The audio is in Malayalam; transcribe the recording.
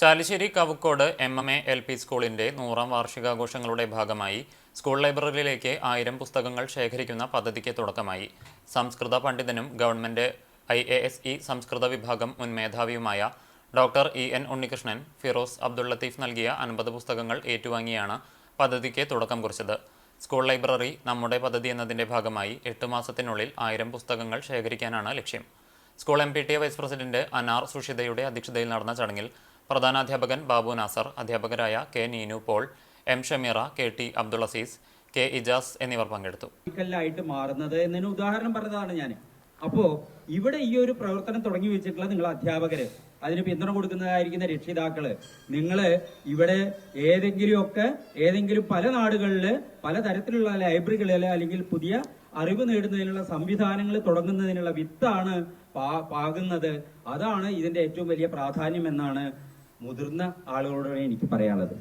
Chalissery Kavukkode M M A L P സ്കൂളിന്റെ നൂറാം വാർഷികാഘോഷങ്ങളുടെ ഭാഗമായി സ്കൂൾ ലൈബ്രറിയിലേക്ക് ആയിരം പുസ്തകങ്ങൾ ശേഖരിക്കുന്ന പദ്ധതിക്ക് തുടക്കമായി. സംസ്കൃത പണ്ഡിതനും government I A S E സംസ്കൃത വിഭാഗം മുൻ മേധാവിയുമായ doctor E N Unnikrishnan Firoz Abdul Latheef നൽകിയ അൻപത് പുസ്തകങ്ങൾ ഏറ്റുവാങ്ങിയാണ് പദ്ധതിക്ക് തുടക്കം കുറിച്ചത്. സ്കൂൾ ലൈബ്രറി നമ്മുടെ പദ്ധതി എന്നതിന്റെ ഭാഗമായി എട്ട് മാസത്തിനുള്ളിൽ ആയിരം പുസ്തകങ്ങൾ ശേഖരിക്കാനാണ് ലക്ഷ്യം. School M P T A vice president Anar സുഷിതയുടെ അധ്യക്ഷതയിൽ നടന്ന ചടങ്ങിൽ പ്രധാനാധ്യാപകൻ ബാബു നാസർ അധ്യാപകരായ K Neenu Paul M Shameera K T Abdul Azeez K Ijas എന്നിവർ പങ്കെടുത്തു. ആയിട്ട് മാറുന്നത് എന്നതിന് ഉദാഹരണം പറഞ്ഞതാണ് ഞാൻ. അപ്പോ ഇവിടെ ഈ ഒരു പ്രവർത്തനം തുടങ്ങി വെച്ചിട്ടുള്ള നിങ്ങൾ അധ്യാപകര് അതിന് പിന്തുണ കൊടുക്കുന്നതായിരിക്കുന്ന രക്ഷിതാക്കൾ നിങ്ങൾ ഇവിടെ ഏതെങ്കിലുമൊക്കെ ഏതെങ്കിലും പല നാടുകളിൽ പലതരത്തിലുള്ള ലൈബ്രറികളിൽ അല്ലെങ്കിൽ പുതിയ അറിവ് നേടുന്നതിനുള്ള സംവിധാനങ്ങൾ തുടങ്ങുന്നതിനുള്ള വിത്താണ് പാകുന്നത്. അതാണ് ഇതിന്റെ ഏറ്റവും വലിയ പ്രാധാന്യം എന്നാണ് മുതിർന്ന ആളുകളോട് എനിക്ക് പറയാനുള്ളത്.